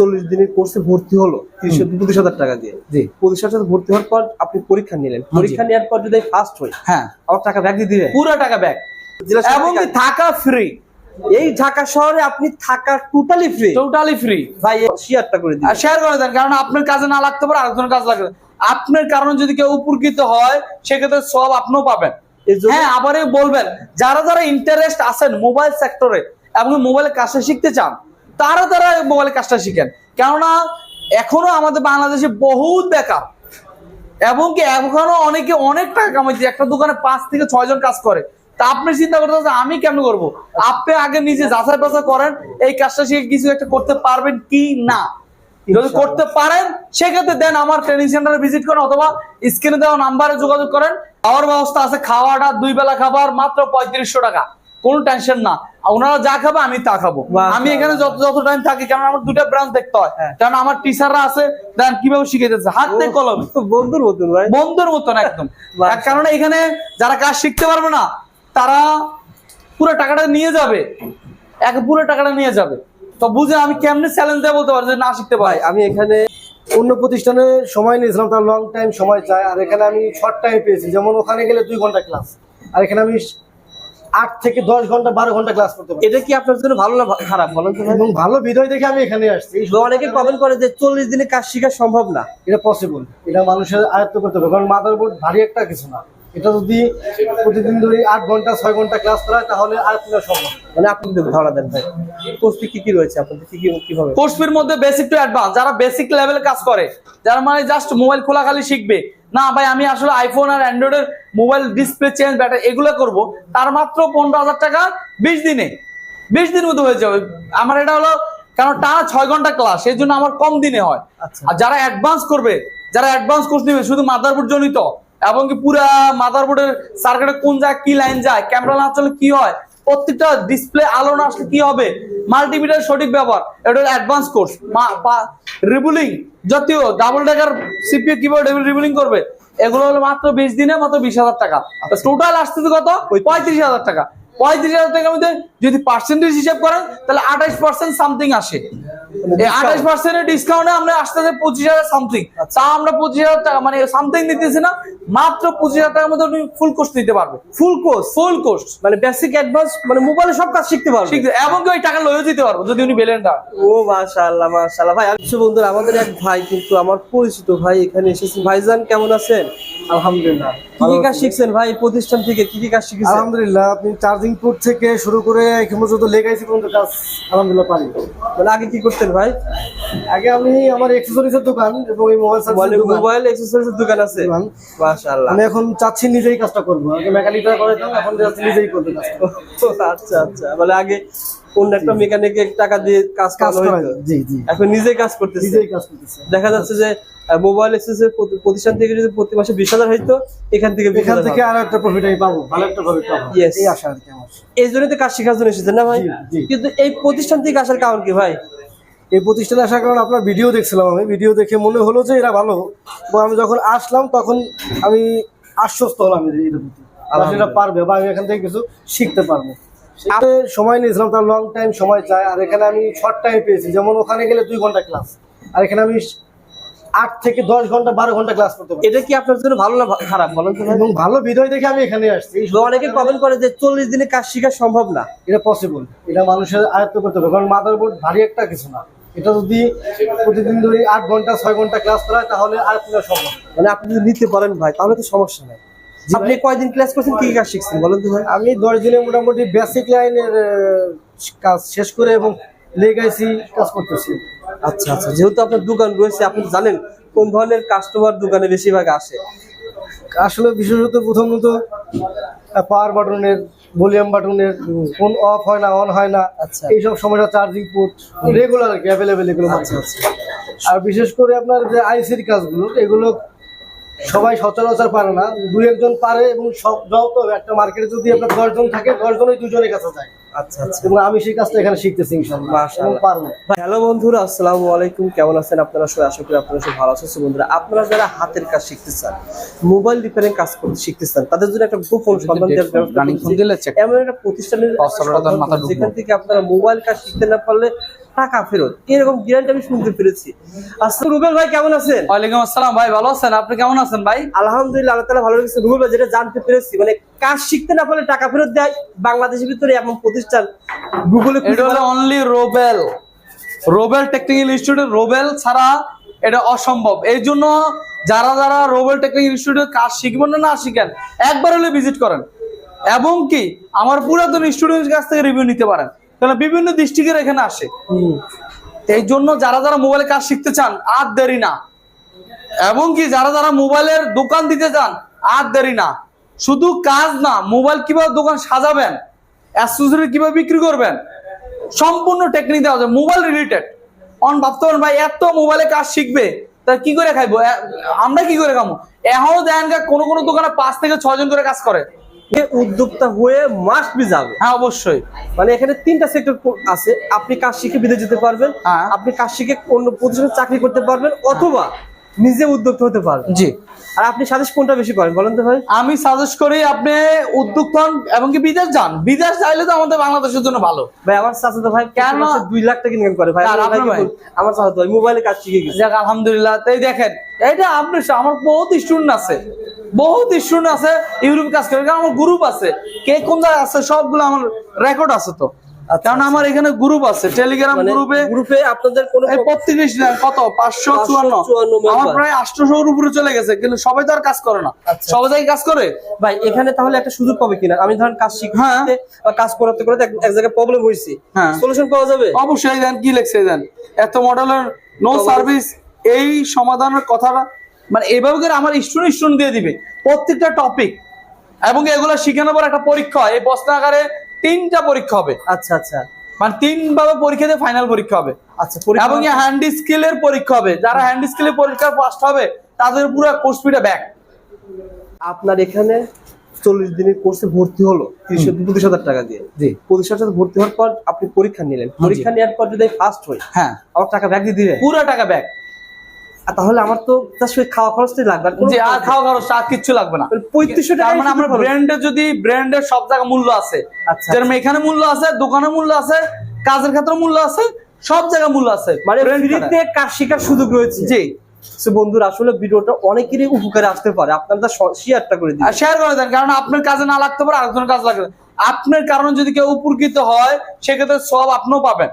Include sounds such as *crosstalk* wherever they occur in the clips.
চল্লিশ দিনের কোর্সে ভর্তি হলো তিরিশ পঁচিশ হাজার টাকা দিয়ে। জি। পঁচিশ হাজার ভর্তি হওয়ার পর আপনি পরীক্ষা নিলেন। পরীক্ষা নেওয়ার পর যদি ফার্স্ট হই হ্যাঁ। আমার টাকা ব্যাগ দিয়ে দিবেন? পুরো টাকা জেলা এবং থাকা ফ্রি এই ঢাকা শহরে আপনি থাকা টোটালি ফ্রি টোটালি ফ্রি ভাই শেয়ারটা করে দিন। আর শেয়ার করে দেন কারণ আপনার কাজে না লাগতে পারে আরেকজনের কাজ লাগবে। আপনার কারণে যদি কেউ উপকৃত হয় সেক্ষেত্রে সব আপনিও পাবেন। হ্যাঁ আবার বলবেন যারা যারা ইন্টারেস্ট আছেন মোবাইল সেক্টরে এবং মোবাইলের কাজটা শিখতে চান তারা তারা মোবাইলের কাজটা শিখেন। কেননা এখনও আমাদের বাংলাদেশে বহুত বেকার। এবং কি এখনও অনেকে অনেক টাকা কামাইছে। একটা দোকানে পাঁচ থেকে ছয় জন কাজ করে। তা আপনি চিন্তা করতে আমি কেমন করব? আপনি আগে নিজে যাচাই বাছাই করেন এই কাজটা শিখে কিছু একটা করতে পারবেন কি না? যদি করতে পারেন সেক্ষেত্রে দেন আমার ট্রেনিং সেন্টারে ভিজিট করেন অথবা স্ক্রিনে দেওয়া নাম্বারে যোগাযোগ করেন। খাওয়ার ব্যবস্থা আছে খাওয়াটা দুই বেলা খাবার মাত্র পঁয়ত্রিশশো টাকা। কোনো টেনশন না। ওনারা যা খাবে আমি তা খাব। আমি এখানে যত যত টাইম থাকি কারণ আমার দুটা ব্রাঞ্চ দেখতে হয়। হ্যাঁ। কারণ আমার টিচাররা আছে দেন কীভাবে শিখেছে হাতে কলমে। *laughs* বন্ধুর মতন ভাই। বন্ধুর মতন একদম। *laughs* কারণে এখানে যারা কাজ শিখতে পারবে না তারা পুরো টাকাটা নিয়ে যাবে। এক পুরো টাকাটা নিয়ে যাবে। তো বুঝে আমি কেমনে চ্যালেঞ্জ দেবো বলতে পারি যে না শিখতে পারি আমি এখানে অন্য প্রতিষ্ঠানে সময় নিয়েছিলাম তার লং টাইম সময় চাই। আর এখানে আমি শর্ট টাইম পেয়েছি। যেমন ওখানে গেলে দুই ঘণ্টা ক্লাস আর এখানে আমি আট থেকে দশ ঘণ্টা বারো ঘণ্টা ক্লাস করতে পারি এটা কি আপনার জন্য ভালো না খারাপ বলেন তো এবং ভালো ভিডিও দেখে আমি এখানে আসছি। তো অনেকে কমেন্ট করে যে চল্লিশ দিনে কাজ শেখা সম্ভব না। এটা পসিবল এটা মানুষের আয়ত্ত করতে হবে। কারণ মাদার বোর্ড ভারী একটা কিছু না। এটা যদি প্রতিদিন ধরে আট ঘণ্টা ছয় ঘণ্টা ক্লাস করা হয় তাহলে আয়ত্ত করা সম্ভব মানে আপনি যদি ধারণা দেন ভাই। কোর্সটি কি কি রয়েছে আপনাদের? কি কি কীভাবে? কোর্সের মধ্যে বেসিক টু অ্যাডভান্স যারা বেসিক লেভেলে কাজ করে যারা মানে জাস্ট মোবাইল খোলা খালি শিখবে না ভাই আমি আসলে আইফোন আর অ্যান্ড্রয়েডের মোবাইল ডিসপ্লে চেঞ্জ ব্যাটারি এগুলো করব। তার মাত্র পনেরো হাজার টাকা বিশ দিনে। বিশ দিন মতো হয়ে যাবে। আমার এটা হলো কারণ টানা ছয় ঘণ্টা ক্লাস সেই জন্য আমার কম দিনে হয়। আচ্ছা। আর যারা অ্যাডভান্স করবে যারা অ্যাডভান্স কোর্স নেবে শুধু মাদারবোর্ড জনিত এবং কি পুরা মাদারবোর্ডের সার্কিটে কোন যায় কি লাইন যায় ক্যামেরা না চলে কি হয় প্রত্যেকটা ডিসপ্লে আলো না আসলে কি হবে? মাল্টিমিটার সঠিক ব্যবহার। এটা হলো অ্যাডভান্স কোর্স রিবুলিং জাতীয় double decker CPA keyboard reballing করবে। এগুলো হলো মাত্র বিশ দিনে মাত্র বিশ হাজার টাকা। টোটাল আসতেছে কত? পঁয়ত্রিশ হাজার টাকা। পঁয়ত্রিশ হাজার টাকার মধ্যে যদি পার্সেন্টেজ হিসাব করেন তাহলে আঠাশ পার্সেন্ট সামথিং আসে। পার্সেন্টের ডিসকাউন্টে আমরা আসতেছে পঁচিশ হাজার সামথিং তা আমরা পঁচিশ হাজার টাকা মানে সামথিং নিতেছি না মাত্র পঁচিশ হাজার টাকার মধ্যে আপনি ফুল কোর্স নিতে পারবে ফুল কোর্স ফুল কোর্স মানে বেসিক অ্যাডভান্স মানে মোবাইলে সব কাজ শিখতে পারবে ঠিক এবং ওই টাকা লয়ে দিতে পারব যদি উনি বেলেন না। ও মাশাআল্লাহ মাশাআল্লাহ। ভাই আচ্ছা বন্ধুরা আমাদের এক ভাই কিন্তু আমার পরিচিত ভাই এখানে এসেছে। ভাইজান কেমন আছেন? আলহামদুলিল্লাহ কি কি কাজ শিখছেন ভাই প্রতিষ্ঠান থেকে? কি কি কাজ শিখেছেন? আলহামদুলিল্লাহ আপনি চার্জিং পোর্ট থেকে শুরু করে এখন পর্যন্ত লেগাইছি পর্যন্ত কাজ আলহামদুলিল্লাহ পারি। মানে আগে কি করতেন ভাই? আগে আমি আমার এক্সেসরিজের দোকান এবং এই মোবাইল সার্ভিস মোবাইল এক্সেসরিজের দোকান আছে? মাশাআল্লাহ। আমি এখন চাচ্ছি নিজেই কাজটা করব। আগে মেকানিকটা করে এখন চাচ্ছি নিজেই করতে কাজটা। আচ্ছা আচ্ছা। মানে আগে অন্য একটা মেকানিকের টাকা দিয়ে কাজ করা জি এখন নিজে কাজ করতেছে। দেখা যাচ্ছে যে মোবাইল এক্সেসের প্রতিষ্ঠান থেকে যদি প্রতি মাসে বিশ হাজার হইতো এখান থেকে এখান থেকে। একটা প্রফিট আমি পাবো ভালো একটা প্রফিট পাবো। এই আশা আর কি এই জন্যই তো কাজ শেখার জন্য এসেছেন না ভাই। কিন্তু এই প্রতিষ্ঠান থেকে আসার কারণ কি ভাই? এই প্রতিষ্ঠানে আসার কারণে আপনার ভিডিও দেখছিলাম আমি। ভিডিও দেখে মনে হলো যে এরা ভালো। এবং আমি যখন আসলাম তখন আমি আশ্বস্ত হলাম এদের প্রতি। পারবে বা আমি এখান থেকে কিছু শিখতে পারব। সেখানে সময় নিয়েছিলাম তার লং টাইম সময় চাই আর এখানে আমি শর্ট টাইম পেয়েছি। যেমন ওখানে গেলে দুই ঘণ্টা ক্লাস আর এখানে আমি আট থেকে দশ ঘণ্টা বারো ঘণ্টা ক্লাস করতে পারি। এটা কি আপনার জন্য ভালো না খারাপ বলেন তো এবং ভালো ভিডিও দেখে আমি এখানে আসছি। অনেকে কমেন্ট করে যে চল্লিশ দিনে কাজ শেখা সম্ভব না। এটা পসিবল এটা মানুষের আয়ত্ত করতে হবে কারণ মাদারবোর্ড ভারী একটা কিছু না। এটা যদি প্রতিদিন ধরে আট ঘণ্টা ছয় ঘণ্টা ক্লাস করা তাহলে আয়ত্ত করা সম্ভব মানে আপনি যদি নিতে পারেন ভাই তাহলে তো সমস্যা নাই। আপনি কয়দিন ক্লাস করছেন? কি কাজ শিখছেন? বলেন তো ভাই। আমি দশ দিনে মোটামুটি বেসিক লাইনের কাজ শেষ করে এবং লেগাইছি কাজ করতেছি। আচ্ছা আচ্ছা। যেহেতু আপনার দোকান রয়েছে আপনি জানেন কোন ধরনের কাস্টমার দোকানে বেশিরভাগ আসে। আসলে বিশেষত প্রথমত পাওয়ার বাটনের ভলিউম বাটনের কোন অফ হয় না অন হয় না। আচ্ছা। এইসব সমস্যা চার্জিং পোর্ট রেগুলার আর কি অ্যাভেলেবেল এগুলো। আচ্ছা আচ্ছা। আর বিশেষ করে আপনার যে আইসির কাজগুলো এগুলো সবাই সচরাচর পারে না। দু একজন পারে এবং সব একটা মার্কেটে যদি আপনার দশজন থাকে, দশজনই দুজনের কাছে যায়। আমি সেই কাজটা এখানে শিখতেছি ইনশাল্লাহ মাশাআল্লাহ। এবং পারব। হ্যালো বন্ধুরা আসসালামু আলাইকুম। কেমন আছেন আপনারা সবাই? আশা করি আপনারা সবাই ভালো আছেন। বন্ধুরা আপনারা যারা হাতের কাজ শিখতে চান মোবাইল রিপেয়ারিং কাজ করতে শিখতে চান তাদের জন্য একটা গোপন সন্ধান এমন প্রতিষ্ঠানের। যেখান থেকে আপনারা মোবাইল কাজ শিখতে না পারলে টাকা ফেরত। এরকম গ্যারান্টি আমি শুনতে পেরেছি। আচ্ছা রুবেল ভাই কেমন আছেন? ওয়ালাইকুম আসসালাম ভাই ভালো আছেন? আপনি কেমন আছেন ভাই? আলহামদুলিল্লাহ আল্লাহ ভালো লেগেছে রুবেল ভাই যেটা জানতে পেরেছি মানে কাজ শিখতে না পারলে টাকা ফেরত দেয় বাংলাদেশের ভিতরে এমন প্রতিষ্ঠান গুগলে এটা হলো only Robel Robel technical institute Robel ছাড়া এটা অসম্ভব। এই জন্য যারা যারা রোবেল টেকনিক্যাল ইনস্টিটিউটে কাজ শিখবেন না শিখেন একবার হলে ভিজিট করেন। এবং কি আমার পুরাতন স্টুডেন্টের কাছ থেকে রিভিউ নিতে পারেন। কারণ বিভিন্ন ডিস্ট্রিক্টের এখানে আসে। এই জন্য যারা যারা মোবাইলে কাজ শিখতে চান আর দেরি না। এবং কি যারা যারা মোবাইলের দোকান দিতে চান আর দেরি না। শুধু কাজ না মোবাইল কীভাবে দোকান সাজাবেন কীভাবে বিক্রি করবেন সম্পূর্ণ টেকনিক দেওয়া যায় মোবাইল রিলেটেড অন ভাবতে পারেন ভাই এত মোবাইলে কাজ শিখবে তা কি করে খাইবো? আমরা কি করে খাব এখনও দেখেন গা কোনো কোনো দোকানে পাঁচ থেকে ছয় জন করে কাজ করে। উদ্যোক্তা হয়ে মাস্ট বি যাবে। হ্যাঁ অবশ্যই। মানে এখানে তিনটা সেক্টর আছে। আপনি কাজ শিখে বিদেশ যেতে পারবেন। হ্যাঁ। আপনি কাজ শিখে অন্য প্রতিষ্ঠানে চাকরি করতে পারবেন। অথবা নিজে উদ্যোক্তা হতে পারবেন জি। আর আপনি সাজেস্ট কোনটা বেশি করেন বলেন তো ভাই? আমি সাজেস্ট করি আপনি উদ্যোগ হন এবং কি বিদেশ যান। বিদেশ চাইলে তো আমাদের বাংলাদেশের জন্য ভালো। ভাই আমার চাচাতো ভাই কেন? দুই লাখ টাকা ইনকাম করে। ভাই আমার ভাইকে ভাই? আমার চাচাতো ভাই মোবাইলে কাজ শিখে গেছে। যাক আলহামদুলিল্লাহ। তাই দেখেন এইটা আপনি আমার বহুত স্টুডেন্ট আছে। বহুত স্টুডেন্ট আছে ইউরোপে কাজ করে। কারণ আমার গ্রুপ আছে। কে কোন জায়গায় আছে সবগুলো আমার রেকর্ড আছে তো। কারণ আমার এখানে গ্রুপ আছে টেলিগ্রাম গ্রুপে গ্রুপে আপনাদের কোনো এই কত? পাঁচশো চুয়ান্ন। আমার প্রায় আটশোশোর উপরে চলে গেছে কিন্তু সবাই তো আর কাজ করে না। আচ্ছা। সবাই যাই কাজ করে? ভাই এখানে তাহলে একটা সুযোগ পাবে কিনা? আমি ধরেন কাজ শিখতে হ্যাঁ। বা কাজ করাতে করাতে এক- জায়গায় প্রবলেম হয়েছে হ্যাঁ। সলিউশন পাওয়া যাবে? অবশ্যই দেন কি লেখছে দেন। এত মডেলের নো সার্ভিস এই সমাধানের কথাটা মানে এভাবে করে আমার স্টুডেন্ট স্টুডেন্ট দিয়ে দিবে। প্রত্যেকটা টপিক এবং এগুলো শিখানোর পর একটা পরীক্ষা এই এই প্রশ্নাগারে তিনটা পরীক্ষা হবে। আচ্ছা আচ্ছা। মানে তিন ভাবে পরীক্ষা দিয়ে ফাইনাল পরীক্ষা হবে। আচ্ছা এবং হ্যান্ড স্কিলের পরীক্ষা হবে। যারা হ্যান্ড স্কিলের পরীক্ষা ফার্স্ট হবে তাদের পুরো কোর্স ফিটা ব্যাক আপনার এখানে চল্লিশ দিনের কোর্সে ভর্তি হলো পঁচিশ হাজার টাকা দিয়ে। পঁচিশ হাজার টাকা ভর্তি হওয়ার পর আপনি পরীক্ষা নিলেন। পরীক্ষা নেওয়ার পর যদি ফার্স্ট হই হ্যাঁ। আমার টাকা ব্যাগ দিয়ে দিলেন পুরো টাকা ব্যাক আর তাহলে আমার তো তার সঙ্গে খাওয়া খরচটাই লাগবে। আর খাওয়া খরচ আর কিচ্ছু লাগবে না। পঁয়ত্রিশশো টাকা মানে আমরা ব্র্যান্ডের যদি ব্র্যান্ডের সব জায়গায় মূল্য আছে। আচ্ছা। যেরকম এখানে মূল্য আছে দোকানে মূল্য আছে কাজের ক্ষেত্রে মূল্য আছে সব জায়গায় মূল্য আছে। মানে ফ্রিতে কাজ শেখার সুযোগ রয়েছে। জি। বন্ধুরা আসলে ভিডিওটা অনেকেরই উপকারে আসতে পারে। আপনারা শেয়ারটা করে দিন। শেয়ার করে দেন কারণ আপনার কাজে না লাগতে পারে আরেকজনের কাজ লাগবে। আপনার কারণে যদি কেউ উপকৃত হয় সেক্ষেত্রে সব আপনিও পাবেন।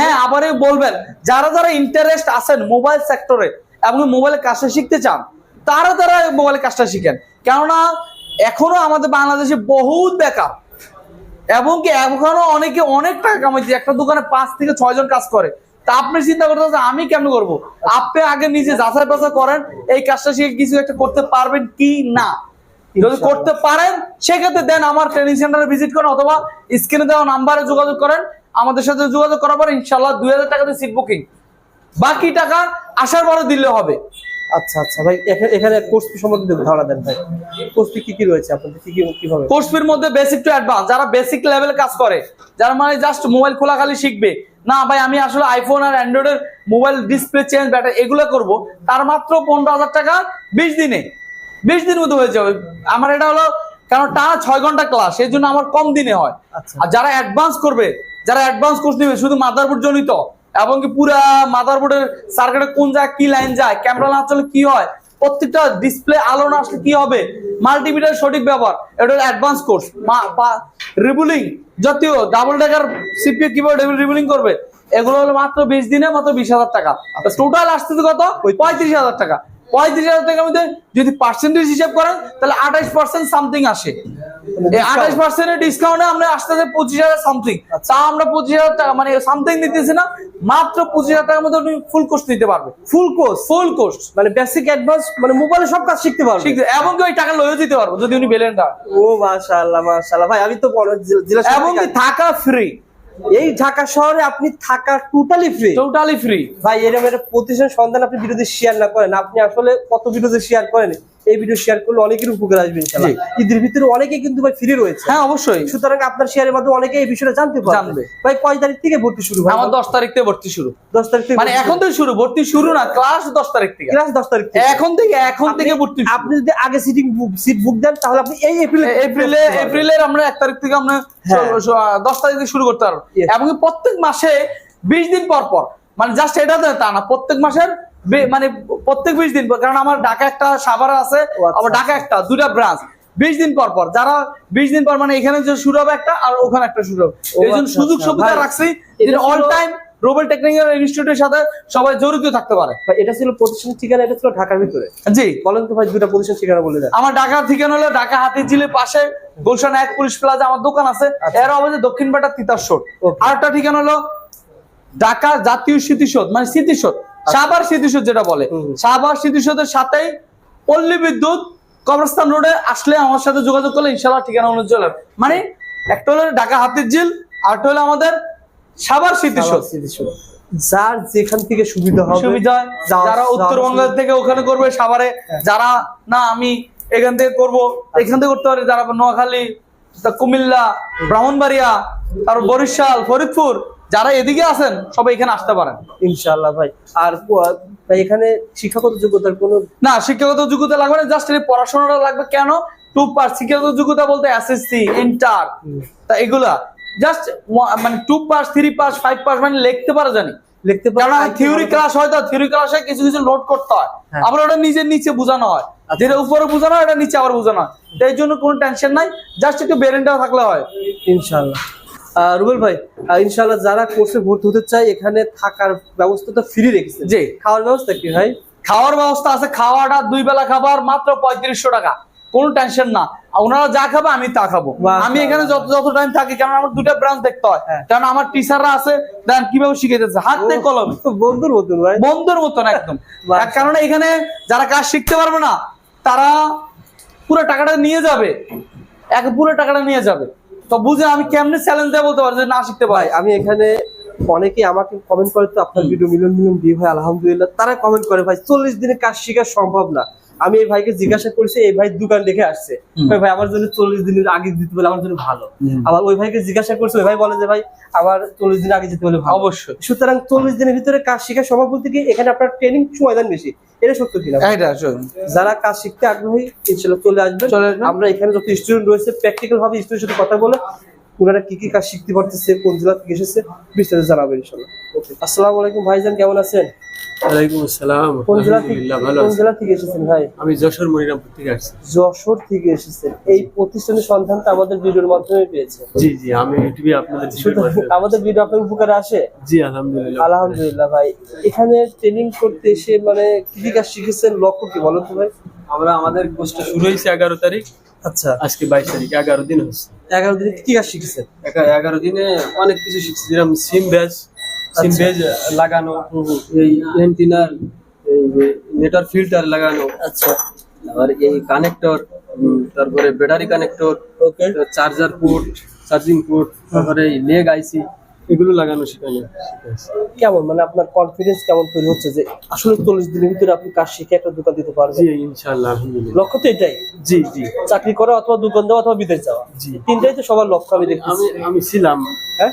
হ্যাঁ আবার বলবেন যারা যারা ইন্টারেস্ট আছেন মোবাইল সেক্টরে এবং মোবাইলের কাজটা শিখতে চান তারা তারা মোবাইলের কাজটা শিখেন। কেননা এখনও আমাদের বাংলাদেশে বহুত বেকার। এবং কি এখনও অনেকে অনেক টাকা কামাইছে একটা দোকানে পাঁচ থেকে ছয় জন কাজ করে। তা আপনি চিন্তা করতে আমি কেমন করব? আপনি আগে নিজে যাচাই বাছাই করেন এই কাজটা শিখে কিছু একটা করতে পারবেন কি না। যদি করতে পারেন সেক্ষেত্রে দেন আমার ট্রেনিং সেন্টারে ভিজিট করেন অথবা স্ক্রিনে দেওয়া নাম্বারে যোগাযোগ করেন। আমাদের সাথে যোগাযোগ করার পর ইনশাল্লাহ দুই হাজার টাকা দিয়ে সিট বুকিং বাকি টাকা আসার পরে দিলে হবে। আচ্ছা আচ্ছা ভাই এখানে এখানে কোর্স সম্বন্ধে ধারণা দেন ভাই। কোর্স ফি কি কি রয়েছে আপনাদের? কি কি কীভাবে? কোর্স ফির মধ্যে বেসিক টু অ্যাডভান্স যারা বেসিক লেভেলে কাজ করে যারা মানে জাস্ট মোবাইল খোলা খালি শিখবে না ভাই আমি আসলে আইফোন আর অ্যান্ড্রয়েডের মোবাইল ডিসপ্লে চেঞ্জ ব্যাটারি এগুলো করব তার মাত্র পনেরো হাজার টাকা বিশ দিনে। বিশ দিনের মধ্যে হয়ে যাবে। আমার এটা হলো কারণ টানা ছয় ঘণ্টা ক্লাস এই জন্য আমার কম দিনে হয়। আচ্ছা। আর যারা অ্যাডভান্স করবে যারা অ্যাডভান্স কোর্স নেবে শুধু মাদারবোর্ড জনিত এবং কি পুরা মাদারবোর্ডের সার্কিটে কোন জায়গায় কি লাইন যায় ক্যামেরা না চলে কি হয় প্রত্যেকটা ডিসপ্লে আলো না আসলে কি হবে? মাল্টিমিটার সঠিক ব্যবহার এটা হলো অ্যাডভান্স কোর্স রিবুলিং জাতীয় ডাবল ডেকার সিপিএ কীভাবে রিবুলিং করবে এগুলো হলো মাত্র বিশ দিনে মাত্র বিশ হাজার টাকা। টোটাল আসতেছে কত? ওই পঁয়ত্রিশ হাজার টাকা। পঁয়ত্রিশ হাজার টাকার মধ্যে যদি পার্সেন্টেজ হিসাব করেন তাহলে আঠাইশ পার্সেন্ট সামথিং আসে। আঠাইশ পার্সেন্টের ডিসকাউন্টে আমরা আসতেছে পঁচিশ হাজার সামথিং তা আমরা পঁচিশ হাজার টাকা মানে সামথিং নিতেছি না মাত্র পঁচিশ হাজার টাকার মধ্যে তুমি ফুল কোর্স নিতে পারবে। ফুল কোর্স ফুল কোর্স মানে বেসিক অ্যাডভান্স মানে মোবাইলে সব কাজ শিখতে পারবে? ঠিক এবং ওই টাকা লয়েও দিতে পারব যদি উনি বেলেন ও মাশাআল্লাহ মাশাআল্লাহ। ভাই আমি তো বড় এবং থাকা ফ্রি এই ঢাকা শহরে আপনি থাকা টোটালি ফ্রি টোটালি ফ্রি ভাই এরকম একটা প্রতিষ্ঠান সন্ধান আপনি বিরোধী শেয়ার না করেন। আপনি আসলে কত বিরোধী শেয়ার করেন? এই ভিডিও শেয়ার করলে অনেকের উপকার আসবে ইনশাআল্লাহ। ঈদের ভিতরে অনেকে কিন্তু ভাই ফ্রি রয়েছে। হ্যাঁ অবশ্যই। সুতরাং আপনার শেয়ারের মাধ্যমে অনেকে এই বিষয়টা জানতে পারবে। জানবে। ভাই কয় তারিখ থেকে ভর্তি শুরু ভাই আমার দশ তারিখ থেকে ভর্তি শুরু। দশ তারিখ থেকে মানে এখন থেকে শুরু ভর্তি শুরু না ক্লাস দশ তারিখ থেকে। ক্লাস দশ তারিখ থেকে। এখন থেকে এখন থেকে ভর্তি। আপনি যদি আগে সিটিং সিট বুক দেন তাহলে আপনি এই এপ্রিলে এপ্রিলে এপ্রিলের আমরা এক তারিখ থেকে আমরা হ্যাঁ। ষোলো- ষো- আহ, দশ তারিখ থেকে শুরু করতে পারব. এবং প্রত্যেক মাসে বিশ দিন পর পর। মানে জাস্ট এটা তো না প্রত্যেক মাসের মানে প্রত্যেক বিশ দিন পর কারণ আমার ঢাকা একটা সাভার আছে আচ্ছা। আবার ঢাকা একটা দুটা ব্রাঞ্চ বিশ দিন পর পর যারা বিশ দিন পর মানে এখানে যে শুরু হবে একটা আর ওখানে একটা শুরু হবে। এই জন্য আচ্ছা, সুযোগ আচ্ছা। সুবিধা রাখছি অল টাইম রোবেল টেকনিক্যাল ইনস্টিটিউটের সাথে সবাই জড়িত থাকতে পারে। এটা ছিল প্রতিষ্ঠানের ঠিকানা এটা ছিল ঢাকার ভিতরে। জি। বলেন তো ভাই দুটা প্রতিষ্ঠান ঠিকানা বলে দেন। আমার ঢাকার ঠিকানা হলো ঢাকা হাতির ঝিলের পাশে গুলশান এক পুলিশ প্লাজা আমার দোকান আছে। আচ্ছা। এর অবধি দক্ষিণ পাটা তিতাস রোড Okay. আরেকটা ঠিকানা হলো ঢাকা জাতীয় স্মৃতিসৌধ মানে স্মৃতিসৌধ। সাবার স্মৃতিসৌধ যেটা বলে। সাবার স্মৃতিসৌধের সাথেই পল্লী বিদ্যুৎ কবরস্থান রোডে আসলে আমার সাথে যোগাযোগ করলে ইনশাল্লাহ ঠিকানা অনুযায়ী মানে একটা হলো ঢাকা হাতির ঝিল আর একটা হলো আমাদের সাবার স্মৃতিসৌধ। যার যেখান থেকে সুবিধা হবে সুবিধা হয়। যারা উত্তরবঙ্গ থেকে ওখানে করবে সাভারে যারা না আমি এখান থেকে করব এখান থেকে করতে পারে যারা নোয়াখালী কুমিল্লা ব্রাহ্মণবাড়িয়া তারপর বরিশাল ফরিদপুর যারা এদিকে আছেন সবাই এখানে আসতে পারেন। ইনশাআল্লাহ ভাই। আর ভাই এখানে শিক্ষাগত যোগ্যতার কোনো না শিক্ষাগত যোগ্যতা লাগবে না জাস্ট এই পড়াশোনাটা লাগবে কেন? টু পাস শিক্ষাগত যোগ্যতা বলতে এসএসসি ইন্টার তা এগুলা। জাস্ট মানে two pass three pass five pass মানে লিখতে পারা জানি। লিখতে থিওরি ক্লাস হয় তো থিওরি ক্লাসে কিছু কিছু নোট করতে হয়। হ্যাঁ। আবার ওটা নিজের নিচে বোঝানো হয়। যেটা উপরে বোঝানো হয় এটা নিচে আবার বোঝানো হয়। তো এই জন্য কোনো টেনশন নাই জাস্ট একটু থাকলে হয়। ইনশাআল্লাহ। রুবেল ভাই ইনশাআল্লাহ যারা কোর্সে ভর্তি হতে চায় এখানে থাকার ব্যবস্থাটা ফ্রি রেখেছে। জি। খাওয়ার ব্যবস্থা কি ভাই? খাওয়ার ব্যবস্থা আছে খাওয়াটা দুই বেলা খাবার মাত্র পঁয়ত্রিশশো টাকা। কোনো টেনশন না। ওনারা যা খাবে আমি তা খাব। আমি এখানে যত যত টাইম থাকি কারণ আমার দুটা ব্রাঞ্চ দেখতে হয়। হ্যাঁ। কারণ আমার টিচাররা আছে দেন কীভাবে শিখাইতেছে? হাতে কলমে। বন্ধুর মতন ভাই। বন্ধুর মতন একদম। কারণে এখানে যারা কাজ শিখতে পারবে না তারা পুরো টাকাটা নিয়ে যাবে। এক পুরো টাকাটা নিয়ে যাবে। তো বুঝে আমি কেমনে চ্যালেঞ্জ দেয় বলতে পারব যে না শিখতে ভাই পারি আমি এখানে অনেকেই আমাকে কমেন্ট করে তো আপনার ভিডিও মিলিয়ন মিলিয়ন ভিউ হয় আলহামদুলিল্লাহ। তারা কমেন্ট করে ভাই চল্লিশ দিনে কাজ শেখা সম্ভব না। আমি এই ভাইকে জিজ্ঞাসা করছি এই ভাই দোকান দেখে আসছে। ভাই আমার জন্য চল্লিশ দিনের আগে দিতে পারলে আমার জন্য ভালো। আবার ওই ভাইকে জিজ্ঞাসা করছে ওই ভাই বলে যে ভাই আমার চল্লিশ দিন আগে যেতে পারলে ভালো। অবশ্যই। সুতরাং চল্লিশ দিনের ভিতরে কাজ শেখা সম্ভব বলতে কি এখানে আপনার ট্রেনিং ময়দান বেশি। এটা সত্য কিনা? আসলে। যারা কাজ শিখতে আগ্রহী ইনশাল্লাহ চলে আসবেন। চলে আমরা এখানে যত স্টুডেন্ট রয়েছে প্র্যাকটিক্যাল ভাবে স্টুডেন্টের সাথে কথা বলে ওনারা কি কি কাজ শিখতে পারতেছে কোন জেলা থেকে এসেছে বিস্তারিত জানাবেন ইনশাল্লাহ ওকে আসসালামু আলাইকুম ভাইজান কেমন আছেন? ওয়ালাইকুম আসসালাম। কোন জেলা থেকে কোন জেলা থেকে এসেছেন ভাই? আমি যশোর মনিরামপুর থেকে আসছি। যশোর থেকে এসেছেন। এই প্রতিষ্ঠানের সন্ধানটা আমাদের ভিডিওর মাধ্যমে পেয়েছে জি জি আমি ইউটিউবে আপনাদের আমাদের ভিডিও আপনার উপকারে আসে? জি আলহামদুলিল্লাহ আলহামদুলিল্লাহ ভাই। এখানে ট্রেনিং করতে এসে মানে কি কি কাজ শিখেছেন? লক্ষ্য কি বলো তো ভাই? আমরা আমাদের কোর্সটা শুরু হয়েছে এগারো তারিখ। আচ্ছা। আজকে বাইশ তারিখ এগারো দিন হচ্ছে এগারো দিনে কি কাজ শিখেছেন? এগারো দিনে অনেক কিছু শিখছি যেরকম সিম ব্যাজ সিম আচ্ছা। ব্যাজ লাগানো এই এন্টিনার এই নেটওয়ার্ক ফিল্টার লাগানো আচ্ছা। আর এই কানেক্টর তারপরে battery connector okay charger port charging port তারপরে এই লেগ আইসি এগুলো লাগানো শিখাইছি। কেমন মানে আপনার কনফিডেন্স কেমন তৈরি হচ্ছে যে আসলে চল্লিশ দিনের ভিতরে আপনি কাজ শিখে একটা দোকান দিতে জি পারবেন ইনশাআল্লাহ আলহামদুলিল্লাহ লক্ষ্য তো এটাই জি জি চাকরি করা অথবা দোকান দেওয়া অথবা বিদেশ যাওয়া জি। তিনটাই তো সবার লক্ষ্য আমি দেখি আমি আমি ছিলাম?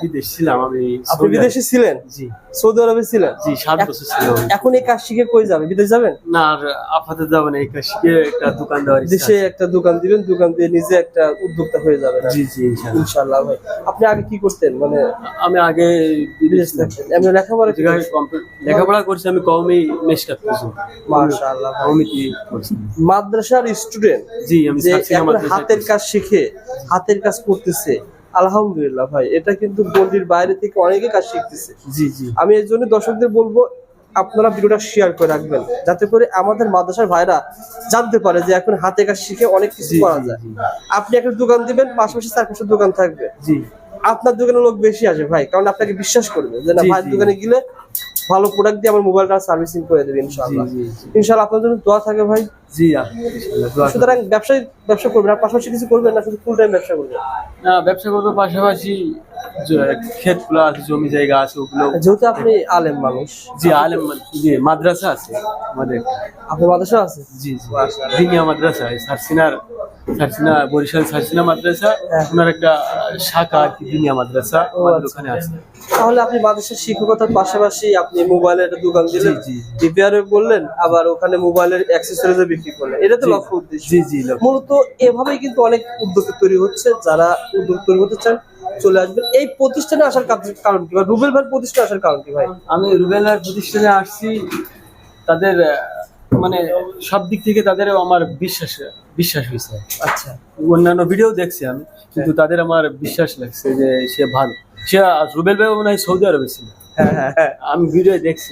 বিদেশ ছিলাম আমি আপনি বিদেশে ছিলেন? জি। সৌদি আরবে ছিলেন? জি সাত বছর ছিলাম। এখন এই কাজ শিখে কই যাবে বিদেশ যাবেন? না আর আপাতত যাব না এই কাজ শিখে একটা দোকান দেওয়ার দেশে একটা দোকান দিবেন দোকান দিয়ে নিজে একটা উদ্যোক্তা হয়ে যাবেন। জি জি ইনশাআল্লাহ। ভাই। আপনি আগে কি করতেন? মানে আমি আগে বিদেশ থাকতেন। এমনি লেখাপড়া লেখাপড়া করছি আমি কমই মেশকাত করছি মাশাআল্লাহ। কমই কি করছি? মাদ্রাসার স্টুডেন্ট জি আমি হাতের কাজ শিখে হাতের কাজ করতেছে আলহামদুলিল্লাহ ভাই এটা কিন্তু গন্ডির বাইরে থেকে অনেকে কাজ শিখতেছে। জি জি। আমি এর জন্য দর্শকদের বলব আপনারা ভিডিওটা শেয়ার করে রাখবেন যাতে করে আমাদের মাদ্রাসার ভাইরা জানতে পারে যে এখন হাতে কাজ শিখে অনেক কিছু করা যায়। আপনি একটা দোকান দিবেন পাশাপাশি চার দোকান থাকবে। জি। আপনার দোকানে লোক বেশি আসে ভাই কারণ আপনাকে বিশ্বাস করবে যে না ভাইয়ের দোকানে গেলে ভালো প্রোডাক্ট দিয়ে আমার মোবাইলটা সার্ভিসিং করে দেবে ইনশাআল্লাহ। ইনশাআল্লাহ আপনার জন্য দোয়া থাকে ভাই। জি ইনশাআল্লাহ, সুতরাং ব্যবসায় ব্যবসা করবেন আর পাশাপাশি কিছু করবেন না শুধু ফুল টাইম ব্যবসা করবেন। না ব্যবসা করব পাশাপাশি ক্ষেতগুলো আছে জমি জায়গা আছে ওগুলো যেহেতু আপনি আলেম মানুষ। জি আলেম জি মাদ্রাসা আছে আমাদের। আপনার মাদ্রাসা আছে জি জি। দিনিয়া মাদ্রাসা সারসিনার সারসিনা বরিশাল সারসিনা মাদ্রাসা ওনার একটা শাখা আর কি দিনিয়া মাদ্রাসা আমাদের ওখানে আছে। তাহলে আপনি মাদ্রাসার শিক্ষকতার পাশাপাশি আপনি মোবাইলের দোকান দিলেন। রিপেয়ারও করলেন আবার ওখানে মোবাইলের অ্যাক্সেসরিজও বিক্রি করলেন। এটা তো লক্ষ্য উদ্দেশ্য। জি জি মূলত এভাবেই কিন্তু অনেক উদ্যোগ তৈরি হচ্ছে যারা উদ্যোগ তৈরি হতে চান চলে আসবেন। এই প্রতিষ্ঠানে আসার কারণ কি বা রুবেল ভাই প্রতিষ্ঠানে আসার কারণ কি ভাই? আমি রুবেলার প্রতিষ্ঠানে আসছি তাদের মানে সব দিক থেকে তাদের আমার বিশ্বাস বিশ্বাস হয়েছে। আচ্ছা। অন্যান্য ভিডিও দেখছি আমি কিন্তু তাদের আমার বিশ্বাস লাগছে যে সে ভালো। সে রুবেল ভাই মনে হয় সৌদি আরবে ছিল। হ্যাঁ হ্যাঁ হ্যাঁ আমি ভিডিও দেখছি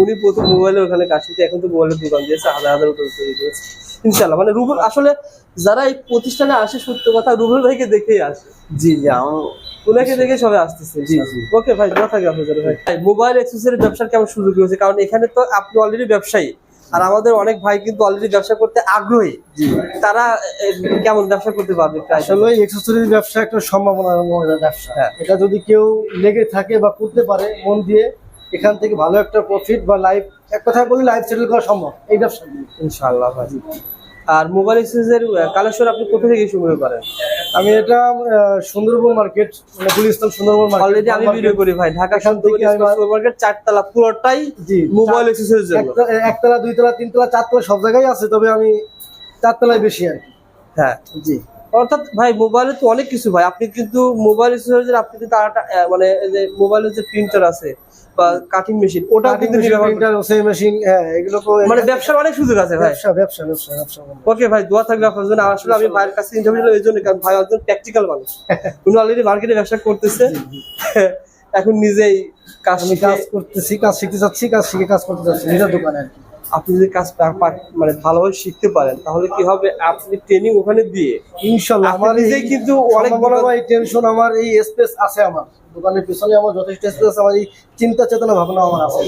উনি প্রথম মোবাইলে ওখানে কাশিতে এখন তো মোবাইলের দোকান দিয়েছে হাজার হাজার উপরে তৈরি করেছে ইনশাল্লাহ মানে রুবেল আসলে যারা এই প্রতিষ্ঠানে আসে সত্য কথা রুবেল ভাইকে দেখেই আসে। জি জি আমার ওনাকে দেখে সবাই আসতেছে জি, জি। ওকে ভাই কথা থাকে আপনাদের ভাই মোবাইল অ্যাক্সেসরি ব্যবসার কেমন সুযোগ হয়েছে? কারণ এখানে তো আপনি অলরেডি ব্যবসায়ী। আর আমাদের অনেক ভাই কিন্তু অলরেডি ব্যবসা করতে আগ্রহী। তারা কেমন ব্যবসা করতে পারবে আসলে এক্সেসরিজ ব্যবসা একটা সম্ভাবনার ব্যবসা। হ্যাঁ। এটা যদি কেউ লেগে থাকে বা করতে পারে মন দিয়ে এখান থেকে ভালো একটা প্রফিট বা লাইফ এক কথায় বলি লাইফ সেটেল করা সম্ভব। এই ব্যবসা। ইনশাআল্লাহ ভাই। আর মোবাইল অ্যাক্সেসরিজের কালেকশন আপনি কোথা থেকে সংগ্রহ করেন? আমি এটা সুন্দরবন মার্কেট মানে গুলিস্তান সুন্দরবন মার্কেট অলরেডি আমি ভিডিও করি ভাই ঢাকা থেকে মার্কেট চারতলা পুরোটাই জি মোবাইল অ্যাক্সেসরিজ জন্য। একতলা দুইতলা তিনতলা চারতলা সব জায়গায় আছে তবে আমি চারতলায় বেশি আর হ্যাঁ। জি। অর্থাৎ ভাই মোবাইলে তো অনেক কিছু ভাই। আপনি কিন্তু মোবাইল আপনি কিন্তু মানে যে মোবাইলের যে প্রিন্টার আছে বা কাটিং মেশিন ওটাও কিন্তু প্রিন্টার ওসে মেশিন হ্যাঁ এগুলো মানে ব্যবসার অনেক সুযোগ আছে ভাই। ব্যবসা ব্যবসা ব্যবসা ব্যবসা ওকে ভাই দোয়া থাকবে আপনার জন্য। আসলে আমি ভাইয়ের কাছে ইন্টারভিউ নিলাম এই জন্য কারণ ভাই একজন প্র্যাকটিক্যাল মানুষ। *laughs* উনি অলরেডি মার্কেটে ব্যবসা করতেছে। *laughs* এখন নিজেই কাজ কাজ করতেছি কাজ শিখতে চাচ্ছি কাজ শিখে কাজ করতে চাচ্ছি নিজের দোকানে আর কি। আপনি যদি কাজ মানে ভালোভাবে শিখতে পারেন তাহলে কি হবে? আপনি ট্রেনিং ওখানে দিয়ে ইনশাল্লাহ আমার কিন্তু অনেক বড় এই টেনশন আমার এই স্পেস আছে আমার। দোকানের পিছনে আমার যথেষ্ট স্পেস আছে আমার এই চিন্তা চেতনা ভাবনা আমার আছে।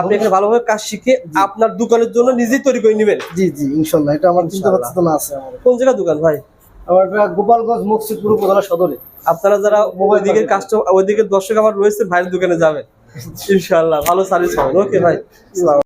আপনি এখানে ভালোভাবে কাজ শিখে আপনার দোকানের জন্য নিজেই তৈরি করে নেবেন। জি জি ইনশাল্লাহ এটা আমার চিন্তা চেতনা আছে আমার। কোন জায়গা দোকান ভাই? আমার গোপালগঞ্জ মুকসিদপুর উপজেলা সদরে। আপনারা যারা। কাস্টমার ওইদিকের দর্শক আমার রয়েছে ভাইয়ের দোকানে যাবেন। *laughs* ইনশাল্লাহ ভালো সার্ভিস হবে ওকে ভাই।